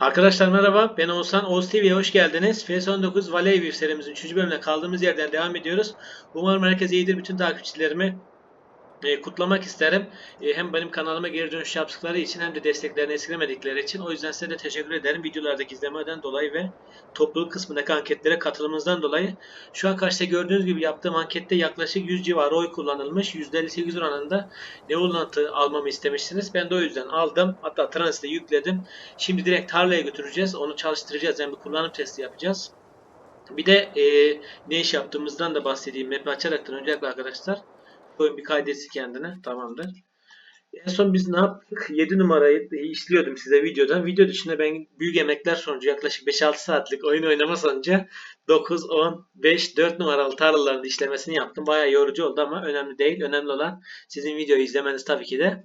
Arkadaşlar merhaba, ben Oğuzhan. Oğuz TV'ye hoş geldiniz. FS19 Valley View serimizin 3. bölümüne kaldığımız yerden devam ediyoruz. Umarım herkes iyidir. Bütün takipçilerimi e, kutlamak isterim. E, hem benim kanalıma geri dönüş yaptıkları için hem de desteklerini esirgemedikleri için. O yüzden size de teşekkür ederim. Videolardaki izlemeden dolayı ve topluluk kısmındaki anketlere katılımınızdan dolayı. Şu an karşıda gördüğünüz gibi yaptığım ankette yaklaşık 100 civarı oy kullanılmış. %58 oranında Neolant'ı almamı istemişsiniz. Ben de o yüzden aldım. Hatta Transit'e yükledim. Şimdi direkt tarlaya götüreceğiz. Onu çalıştıracağız. Yani bir kullanım testi yapacağız. Bir de e, ne iş yaptığımızdan da bahsedeyim. Map'i açaraktan öncelikle arkadaşlar. Oyun bir kaydetsin kendine. Tamamdır. En son biz ne yaptık? 7 numarayı işliyordum size videodan. Video dışında ben büyük emekler sonucu yaklaşık 5-6 saatlik oyun oynama sonucu 9, 10, 5, 4 numaralı tarlaların işlemesini yaptım. Bayağı yorucu oldu ama önemli değil. Önemli olan sizin videoyu izlemeniz tabii ki de.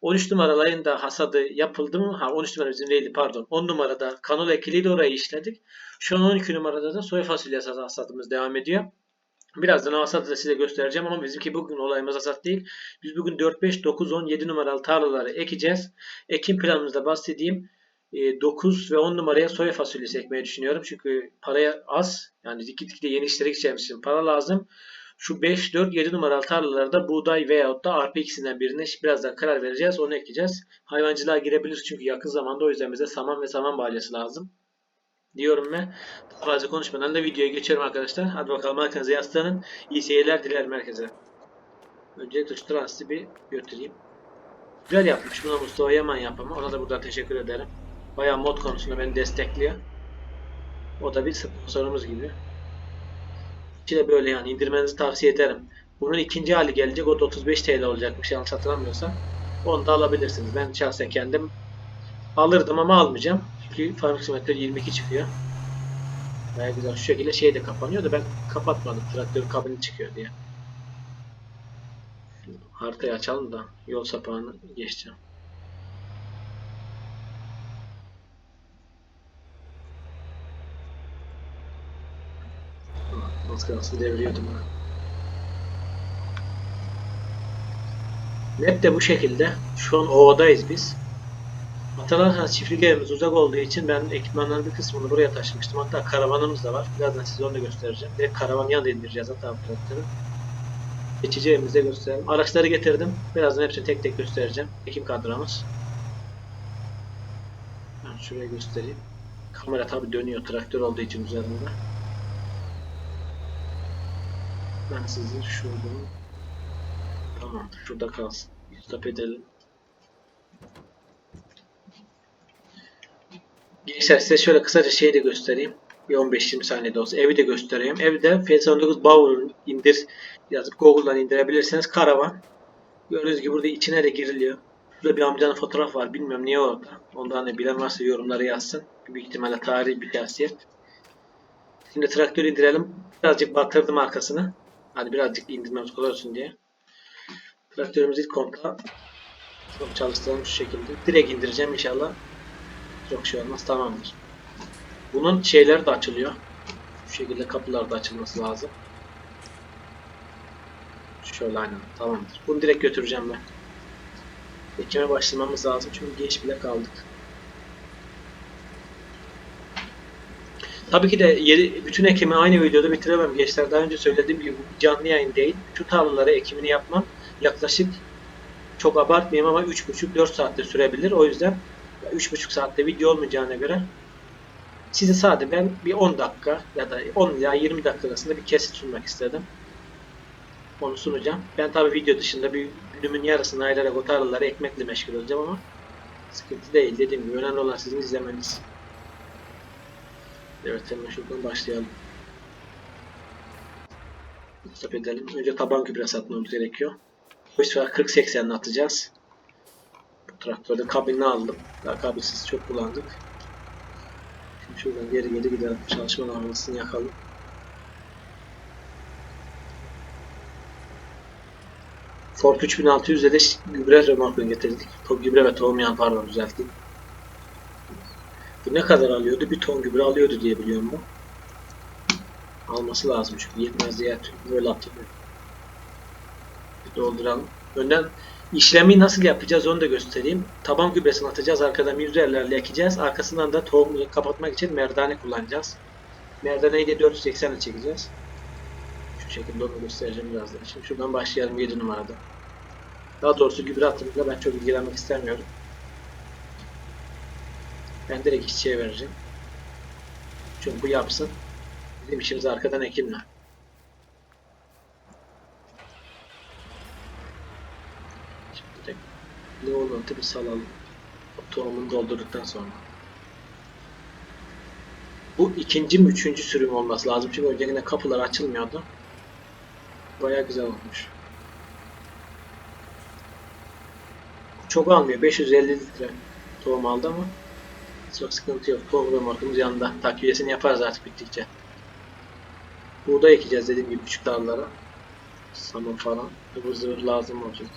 13 numaraların da hasadı yapıldı mı? Ha 13 numara bizim değildi pardon. 10 numarada kanol ekiliydi orayı işledik. Şu an 12 numarada da soya fasulyesi hasadımız devam ediyor. Birazdan o hasadı da size göstereceğim ama bizimki bugün olayımız hasat değil. Biz bugün 4, 5, 9, 10, 7 numaralı tarlaları ekeceğiz. Ekim planımızda bahsedeyim. 9 ve 10 numaraya soya fasulyesi ekmeyi düşünüyorum. Çünkü paraya az. Yani gitgide yeni işlere gideceğimiz için para lazım. Şu 5, 4, 7 numaralı tarlalarda buğday veyahut da arpa ikisinden birine birazdan karar vereceğiz. Onu ekeceğiz. Hayvancılığa girebiliriz çünkü yakın zamanda o yüzden bize saman ve saman balyası lazım. Diyorum ve daha fazla konuşmadan da videoya geçiyorum arkadaşlar. Hadi bakalım arkanıza yaslanın. İyi seyirler dilerim herkese. Öncelikle şu transiti bir götüreyim. Güzel yapmış. Buna Mustafa Yaman yapımı. Ona da buradan teşekkür ederim. Bayağı mod konusunda beni destekliyor. O da bir sponsorumuz gibi. İçi de böyle yani indirmenizi tavsiye ederim. Bunun ikinci hali gelecek. O da 35 TL olacakmış yanlış hatırlamıyorsam. Onu da alabilirsiniz. Ben şahsen kendim alırdım ama almayacağım. Çünkü farm simetre 22 çıkıyor. Baya güzel. Şu şekilde şey de kapanıyor da ben kapatmadım. Traktörün kabini çıkıyor diye. Haritayı açalım da yol sapağını geçeceğim. Az kalsın devriyordum ha. Map de bu şekilde. Şu an ovadayız biz. Hatırlarsanız çiftlik evimiz uzak olduğu için ben ekipmanların bir kısmını buraya taşımıştım. Hatta karavanımız da var. Birazdan size onu da göstereceğim. Direkt karavanın yanında indireceğiz hatta traktörü. Geçici evimizde gösterelim. Araçları getirdim. Birazdan hepsini tek tek göstereceğim. Ekim kadramız. Ben şuraya göstereyim. Kamera tabi dönüyor traktör olduğu için üzerinde. Ben sizi şurada Tamamdır. Şurada kalsın. Stop edelim. Gençler size şöyle kısaca şeyi de göstereyim. Bir 15-20 saniyede olsa. Evi de göstereyim. Evde FS19 Bauer'ın indir yazıp Google'dan indirebilirsiniz. Karavan. Gördüğünüz gibi burada içine de giriliyor. Şurada bir amcanın fotoğraf var. Bilmiyorum niye orada. Ondan da bilen varsa yorumlara yazsın. Büyük ihtimalle tarihi bir şahsiyet. Şimdi traktörü indirelim. Birazcık batırdım arkasını. Hadi birazcık indirmemiz kolay olsun diye. Traktörümüzü ilk konta çalıştıralım şu şekilde. Direkt indireceğim inşallah. Çok şey olmaz. Tamamdır. Bunun şeyler de açılıyor. Şu şekilde kapılar da açılması lazım. Şöyle aynen. Tamamdır. Bunu direkt götüreceğim ben. Ekime başlamamız lazım çünkü geç bile kaldık. Tabii ki de yeri, bütün ekimi aynı videoda bitiremem gençler. Daha önce söylediğim gibi bu canlı yayın değil. Şu tarlalara ekimini yapmam yaklaşık çok abartmayayım ama 3,5-4 saatte sürebilir. O yüzden 3,5 saatte video olmayacağına göre size sadece ben bir 10 dakika ya da 10 ila 20 dakika arasında bir kesit sunmak istedim. Onu sunacağım. Ben tabi video dışında bir günümün yarısını ayırarak o tarlaları ekmekle meşgul olacağım ama sıkıntı değil. Dediğim gibi önemli olan sizin izlemeniz. Evet hemen şuradan başlayalım. Stop edelim. Önce taban gübresi atmamız gerekiyor. Bu sefer 40-80'le atacağız. Traktörde kabini aldım. Daha kabinsiz çok kullandık. Şimdi şuradan geri geri gidelim. Çalışma lambasını yakalım. Ford 3600'de de gübre remorkunu getirdik. To gübre ve tohum yağı pardon düzelttik. Bu ne kadar alıyordu? Bir ton gübre alıyordu diye biliyorum bu. Alması lazım çünkü yetmez diye böyle hatırlıyorum. Bir dolduralım. Önden İşlemi nasıl yapacağız onu da göstereyim. Taban gübresini atacağız. Arkadan mivzerlerle ekeceğiz. Arkasından da tohumu kapatmak için merdane kullanacağız. Merdaneyi de 480 ile çekeceğiz. Şu şekilde onu göstereceğim birazdan. Şimdi şuradan başlayalım 7 numarada. Daha doğrusu gübre atımıyla ben çok ilgilenmek istemiyorum. Ben direkt işçiye vereceğim. Çünkü bu yapsın. Bizim işimiz arkadan ekimle. Şimdi direkt Leonant'ı bir salalım. Tohumunu doldurduktan sonra. Bu ikinci mi üçüncü sürüm olması lazım. Çünkü öncekinde kapılar açılmıyordu. Baya güzel olmuş. Çok almıyor. 550 litre tohum aldı ama çok sıkıntı yok. Tohum ve markamız yanında. Takviyesini yaparız artık bittikçe. Buğday ekeceğiz dediğim gibi küçük dallara. Saman falan. Ivır zıvır lazım olacak.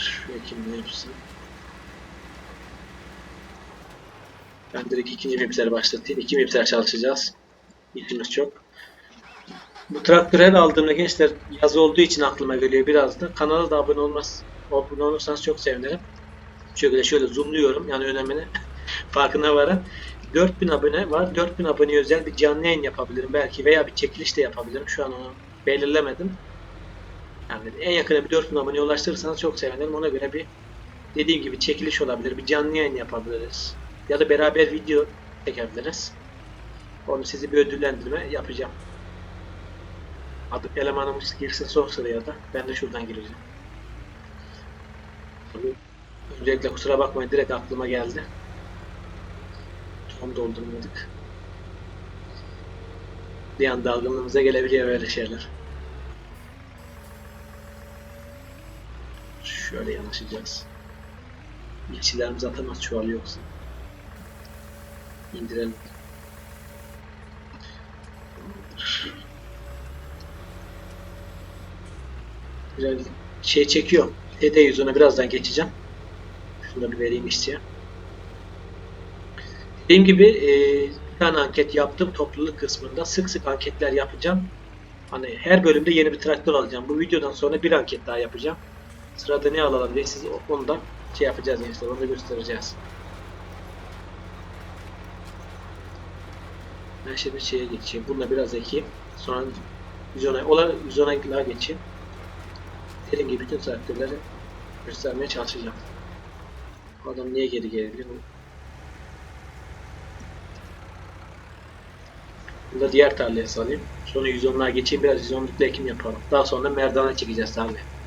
Şu yapsın. Ben direkt ikinci mipseri başlatayım. İki mipser çalışacağız. İşimiz çok. Bu traktörü her aldığımda gençler yaz olduğu için aklıma geliyor biraz da. Kanala da abone olmaz. Abone olursanız çok sevinirim. Şöyle şöyle zoomluyorum yani önemini farkına varın. 4000 abone var. 4000 abone özel bir canlı yayın yapabilirim belki veya bir çekiliş de yapabilirim. Şu an onu belirlemedim. Yani en yakına bir 4000 abone ulaştırırsanız çok sevinirim. Ona göre bir dediğim gibi çekiliş olabilir. Bir canlı yayın yapabiliriz. Ya da beraber video çekebiliriz. Onu sizi bir ödüllendirme yapacağım. Adı elemanımız girsin son sıraya da. Ben de şuradan gireceğim. Öncelikle kusura bakmayın direkt aklıma geldi. Tam doldurmadık. Bir anda aklımıza gelebiliyor böyle şeyler. Şöyle yanaşacağız. İşçilerimiz atamaz çuval yoksa. İndirelim. Biraz şey çekiyor. TD yüzüne birazdan geçeceğim. Şunu bir vereyim işçiye. Dediğim gibi e, bir tane anket yaptım topluluk kısmında. Sık sık anketler yapacağım. Hani her bölümde yeni bir traktör alacağım. Bu videodan sonra bir anket daha yapacağım. Sırada ne alalım diye siz ondan şey yapacağız gençler. Onu da göstereceğiz. Ben şimdi şeye geçeyim. Bununla biraz ekeyim. Sonra 110'a, ola 110'a daha geçeyim. Dediğim gibi bütün traktörleri göstermeye çalışacağım. Adam niye geri gelebilir? Bunu da diğer tarlaya salayım. Sonra 110'lığa geçeyim. Biraz 110'lukla ekim yapalım. Daha sonra merdana çekeceğiz tarlaya.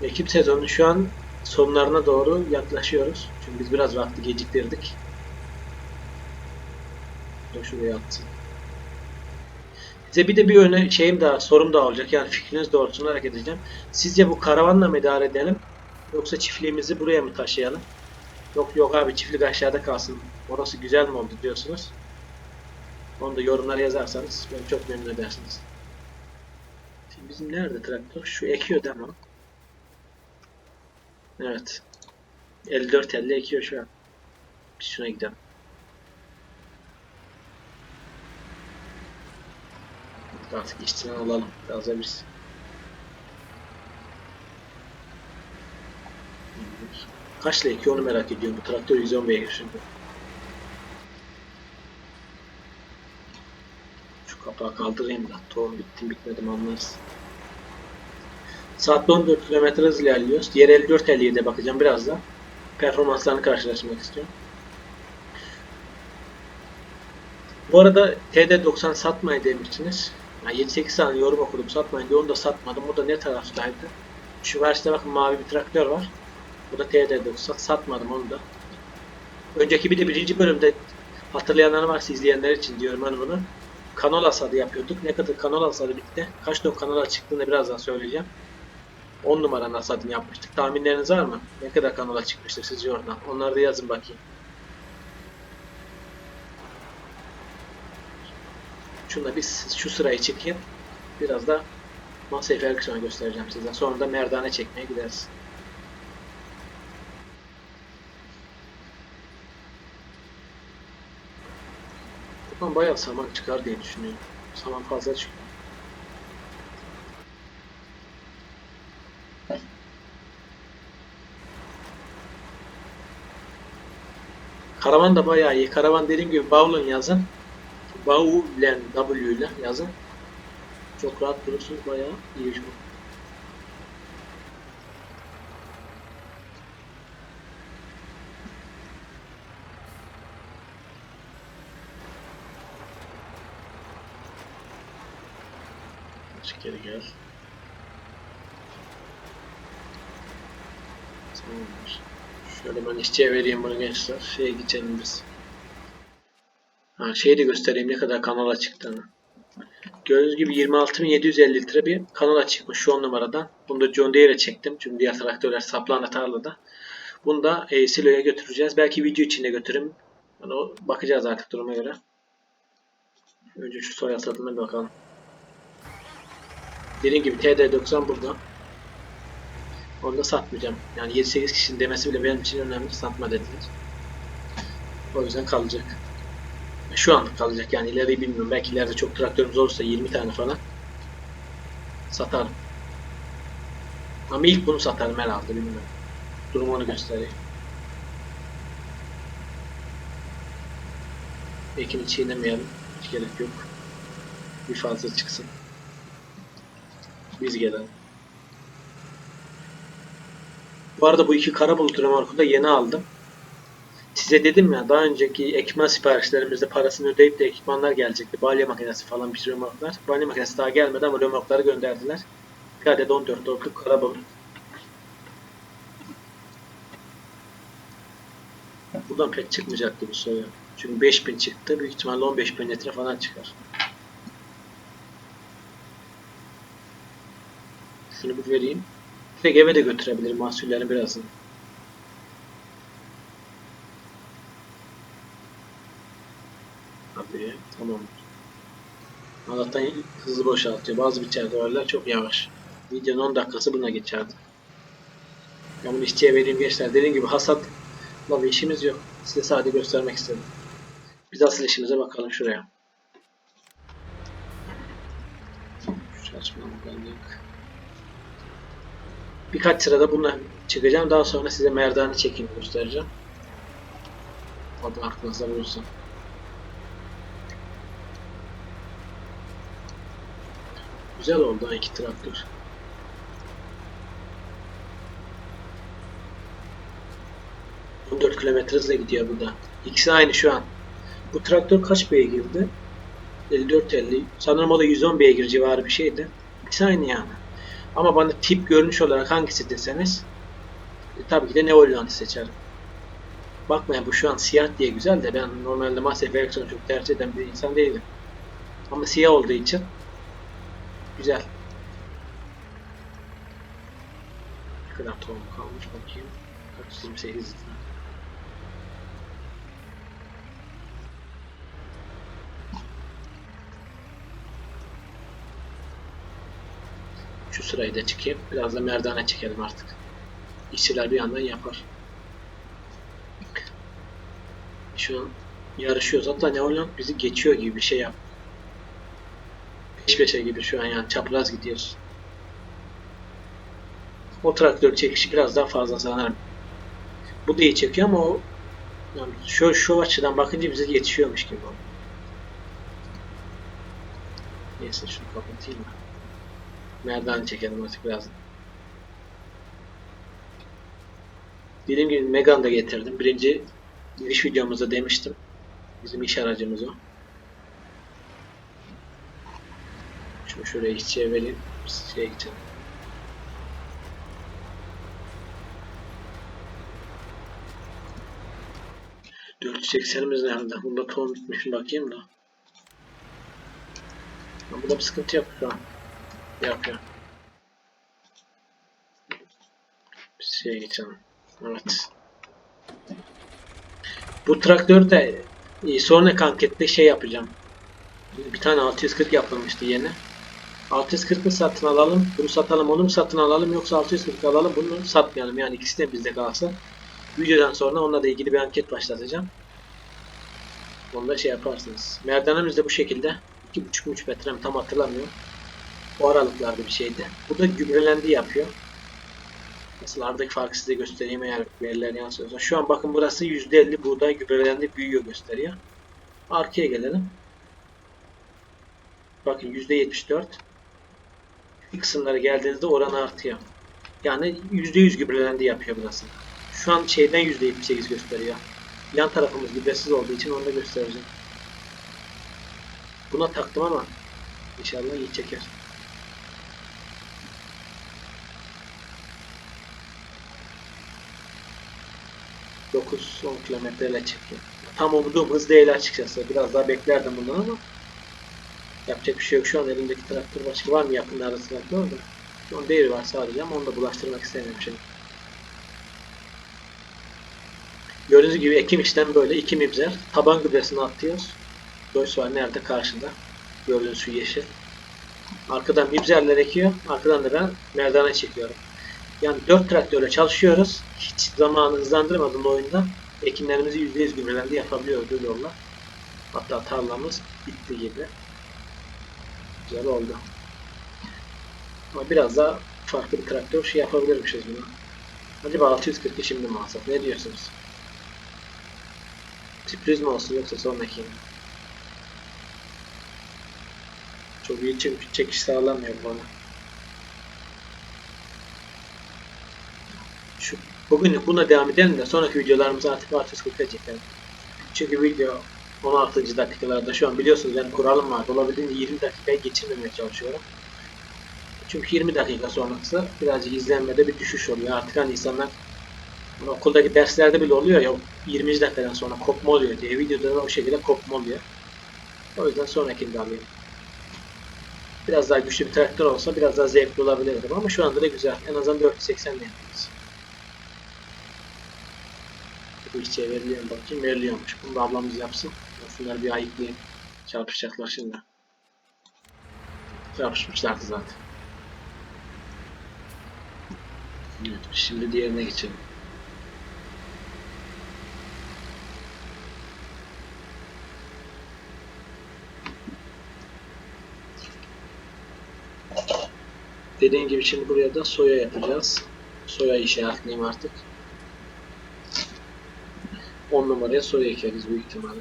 Ekim sezonu şu an sonlarına doğru yaklaşıyoruz. Çünkü biz biraz vakti geciktirdik. Şuraya atsın. Size bir de bir öne şeyim daha, sorum daha olacak. Yani fikriniz doğrultusunda hareket edeceğim. Sizce bu karavanla mı idare edelim? Yoksa çiftliğimizi buraya mı taşıyalım? Yok yok abi çiftlik aşağıda kalsın. Orası güzel mi oldu diyorsunuz. Onu da yorumlara yazarsanız beni çok memnun edersiniz. Şimdi bizim nerede traktör? Şu ekiyor değil mi? Evet. 54 50 ekiyor şu an. Biz şuna gidelim. Artık işçiden alalım. Da biz. Kaçla ekiyor onu merak ediyorum. Bu traktör 110 beygir şimdi. Şu kapağı kaldırayım da. Tohum bitti bitmedi mi anlarız. Saatte 14 km hız ilerliyoruz. Diğer 54 57'de bakacağım biraz da. Performanslarını karşılaştırmak istiyorum. Bu arada TD90 satmayın demiştiniz. Yani 7-8 tane yorum okudum satmayın diye onu da satmadım. O da ne taraftaydı? Şu karşıda bakın mavi bir traktör var. Bu da TD90 satmadım onu da. Önceki bir de birinci bölümde hatırlayanlar varsa izleyenler için diyorum hani bunu. Kanal hasadı yapıyorduk. Ne kadar kanal hasadı bitti. Kaç ton kanal çıktığını birazdan söyleyeceğim. 10 numaranın hasadını yapmıştık. Tahminleriniz var mı? Ne kadar kanala çıkmıştır sizce oradan? Onları da yazın bakayım. Şunu biz şu sırayı çekeyim. Biraz da Massey Ferguson'u göstereceğim size. Sonra da merdane çekmeye gideriz. Ama bayağı saman çıkar diye düşünüyorum. Saman fazla çıkıyor. Karavan da bayağı iyi. Karavan dediğim gibi Bavlun yazın. Bau ile W ile yazın. Çok rahat bulursunuz. Bayağı iyi. Çık geri gel. Tamamdır. Şöyle ben işçiye vereyim bunu gençler. Şeye geçelim biz. Ha, şeyi de göstereyim ne kadar kanala çıktığını. Gördüğünüz gibi 26.750 litre bir kanala çıkmış şu 10 numaradan. Bunu da John Deere'e çektim. Çünkü diğer traktörler saplandı tarlada. Bunu da e, siloya götüreceğiz. Belki video içinde götürürüm. Yani o, bakacağız artık duruma göre. Önce şu soya tadına bir bakalım. Dediğim gibi TD90 burada. Onu da satmayacağım. Yani 7-8 kişinin demesi bile benim için önemli. Satma dediler. O yüzden kalacak. Şu anlık kalacak yani ileriyi bilmiyorum. Belki ileride çok traktörümüz olursa 20 tane falan satarım. Ama ilk bunu satarım herhalde bilmiyorum. Durum onu gösteriyor. Ekini çiğnemeyelim. Hiç gerek yok. Bir fazla çıksın. Biz gelelim. Bu arada bu iki kara bulut remorku da yeni aldım. Size dedim ya daha önceki ekipman siparişlerimizde parasını ödeyip de ekipmanlar gelecekti. Balya makinesi falan bir sürü remorklar. Balya makinesi daha gelmedi ama remorkları gönderdiler. Bir adet 14 doluluk kara bulut. Buradan pek çıkmayacaktı bu soya. Çünkü 5000 çıktı. Büyük ihtimalle 15 litre falan çıkar. Şunu bir vereyim. Tek eve de götürebilirim mahsullerini birazını. Abi tamam. Allah'tan hızlı boşaltıyor. Bazı biçerdeverler çok yavaş. Videonun 10 dakikası buna geçerdi. Ben bunu işçiye vereyim gençler. Dediğim gibi hasatla bir işimiz yok. Size sadece göstermek istedim. Biz asıl işimize bakalım şuraya. Şu açmalık. Birkaç sırada bununla çıkacağım. Daha sonra size merdane çekimi göstereceğim. O da aklınızda bulunsun. Güzel oldu iki traktör. ...14 kilometre hızla gidiyor bu da. İkisi aynı şu an. Bu traktör kaç beygirdi? 54-50. Sanırım o da 110 beygir civarı bir şeydi. İkisi aynı yani. Ama bana tip görünüş olarak hangisi deseniz e, tabii ki de Neoland'ı seçerim. Bakmayın bu şu an siyah diye güzel de ben normalde Massey Ferguson'u çok tercih eden bir insan değilim. Ama siyah olduğu için güzel. Ne kadar tohum kalmış bakayım. 428 lira. Şu sırayı da çıkayım. Biraz da merdane çekelim artık. İşçiler bir yandan yapar. Şu an yarışıyoruz. Hatta Neoland bizi geçiyor gibi bir şey yap. Peş peşe gibi şu an yani çapraz gidiyoruz. O traktör çekişi biraz daha fazla sanırım. Bu da iyi çekiyor ama o yani şu, şu açıdan bakınca bize yetişiyormuş gibi oldu. Neyse şunu kapatayım ben. Merdane çekelim artık biraz. Dediğim gibi Megan da getirdim. Birinci giriş videomuzda demiştim. Bizim iş aracımız o. Şunu şuraya işçiye vereyim. Şeye geçelim. ...480'imiz nerede? Bunda tohum bitmiş mi bakayım da. Bunda bir sıkıntı yok şu an. Yapıyor. Şeye geçelim. Evet. Bu traktör de e, sonraki ankette şey yapacağım. Bir tane 640 yapılmıştı yeni. 640 mı satın alalım, bunu satalım, onu mu satın alalım yoksa 640 alalım, bunu satmayalım. Yani ikisi de bizde kalsın. Videodan sonra onunla da ilgili bir anket başlatacağım. Onu da şey yaparsınız. Merdanemiz de bu şekilde. 2,5-3 metre mi tam hatırlamıyorum. O aralıklarda bir şeydi. Bu da gübrelendi yapıyor. Nasıl aradaki farkı size göstereyim eğer veriler yansıyorsa. Şu an bakın burası %50 buğday gübrelendi büyüyor gösteriyor. Arkaya gelelim. Bakın %74. Bir kısımlara geldiğinizde oran artıyor. Yani %100 gübrelendi yapıyor burası. Şu an şeyden %78 gösteriyor. Yan tarafımız gübresiz olduğu için onu da göstereceğim. Buna taktım ama inşallah iyi çeker. Dokuz 10 kilometreyle çekiyor. Tam umduğum hız değil açıkçası. Biraz daha beklerdim bundan ama yapacak bir şey yok. Şu an elimdeki traktör başka var mı yakınlarda traktör da? Şu an değeri var sadece ama onu da bulaştırmak istemiyorum şimdi. Gördüğünüz gibi ekim işlem böyle iki mibzer. Taban gübresini atıyoruz. Doysu var nerede? Karşında. Gördüğünüz şu yeşil. Arkadan mibzerler ekiyor. Arkadan da ben merdane çekiyorum. Yani 4 traktörle çalışıyoruz. Hiç zamanı hızlandırmadım oyunda. Ekimlerimizi %100 gübrelendi yapabiliyoruz bu yolla. Hatta tarlamız bitti gibi. Güzel oldu. Ama biraz daha farklı bir traktör şey yapabilirmişiz bunu. Acaba 640'ı şimdi mi? Ne diyorsunuz? Sürpriz mi olsun yoksa sonraki mi? Çok iyi çek çekiş sağlamıyor bana. Şu, bugünlük buna devam edelim de sonraki videolarımızı artık artık çekelim. Çünkü video 16. dakikalarda şu an biliyorsunuz benim kuralım var. Olabildiğince 20 dakikayı geçirmemeye çalışıyorum. Çünkü 20 dakika sonrası birazcık izlenmede bir düşüş oluyor. Artık hani insanlar okuldaki derslerde bile oluyor ya 20 dakikadan sonra kopma oluyor diye videoda da o şekilde kopma oluyor. O yüzden sonrakini de alayım. Biraz daha güçlü bir traktör olsa biraz daha zevkli olabilirdim ama şu anda da güzel. En azından 480 yapıyoruz. İşçiye veriliyor mu bakayım? Veriliyormuş. Bunu da ablamız yapsın. Aslında bir ayıklayayım. Çarpışacaklar şimdi. Çarpışmışlardı zaten. Evet, şimdi diğerine geçelim. Dediğim gibi şimdi buraya da soya yapacağız. Soya işaretleyeyim artık. 10 numaraya soya ekeriz büyük ihtimalle.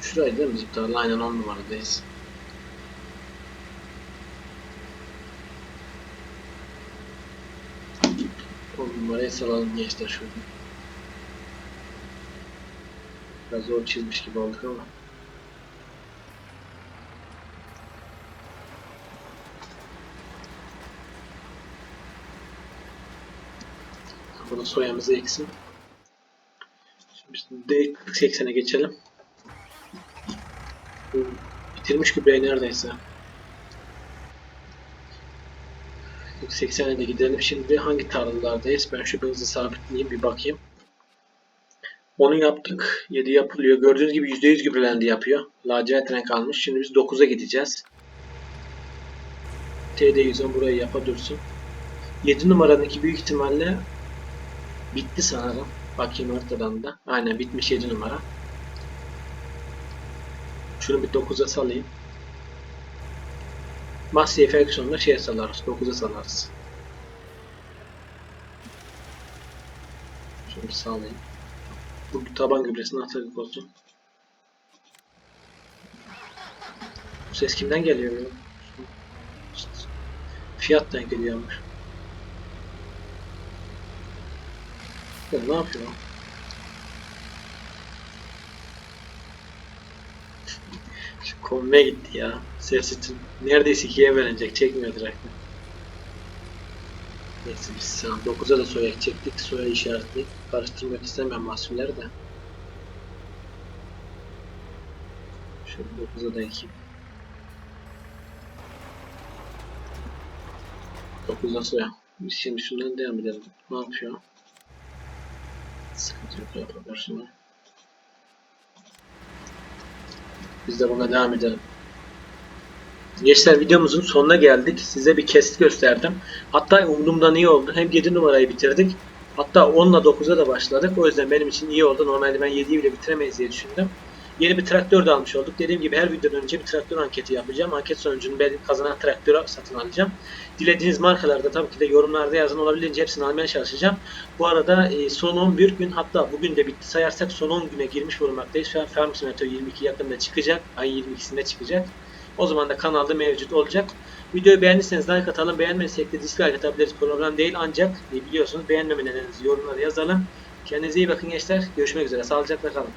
Şurayı değil mi bizim tarla? Aynen 10 numaradayız. On numarayı salalım gençler şurada. Biraz zor çizmiş gibi olduk ama. Bunu soyamızı eksin. Şimdi D80'e geçelim. Bu Bitirmiş gübreyi neredeyse. 80'e de gidelim. Şimdi hangi tarlalardayız? Ben şu hızı sabitleyeyim bir bakayım. Onu yaptık. 7 yapılıyor. Gördüğünüz gibi %100 gübrelendi yapıyor. Lacivert renk almış. Şimdi biz 9'a gideceğiz. TD110 burayı yapa dursun. 7 numaradaki büyük ihtimalle bitti sanırım. Bakayım haritadan da. Aynen bitmiş 7 numara. Şunu bir 9'a salayım. Massey Ferguson'da şeye salarız. 9'a salarız. Şunu bir sağlayayım. Bu taban gübresini atacak olsun. Bu ses kimden geliyor ya? Fiyattan geliyormuş. Ya ne yapıyor? Şu konve gitti ya. Ses için. Neredeyse ikiye bölünecek. Çekmiyor direkt. Neyse biz şu an 9'a da soya çektik. Soya işaretli. Karıştırmak istemiyorum mahsulleri de. Şöyle 9'a da ekeyim. 9'a soya. Biz şimdi şundan devam edelim. Ne yapıyor? Sıkıntı yok şimdi. Biz de buna devam edelim. Gençler videomuzun sonuna geldik. Size bir kesit gösterdim. Hatta umduğumdan iyi oldu. Hem 7 numarayı bitirdik Hatta 10 ile 9'a da başladık. O yüzden benim için iyi oldu. Normalde ben 7'yi bile bitiremeyiz diye düşündüm. Yeni bir traktör de almış olduk. Dediğim gibi her videodan önce bir traktör anketi yapacağım. Anket sonucunu ben kazanan traktörü satın alacağım. Dilediğiniz markalarda tabii ki de yorumlarda yazın olabildiğince hepsini almaya çalışacağım. Bu arada e, son 11 gün hatta bugün de bitti sayarsak son 10 güne girmiş bulunmaktayız. Şu an Farm Simulator 22 yakında çıkacak. Ay 22'sinde çıkacak. O zaman da kanalda mevcut olacak. Videoyu beğendiyseniz like atalım. Beğenmediysek de dislike atabiliriz. Problem değil ancak e, biliyorsunuz beğenmemelerinizi yorumlara yazalım. Kendinize iyi bakın gençler. Görüşmek üzere. Sağlıcakla kalın.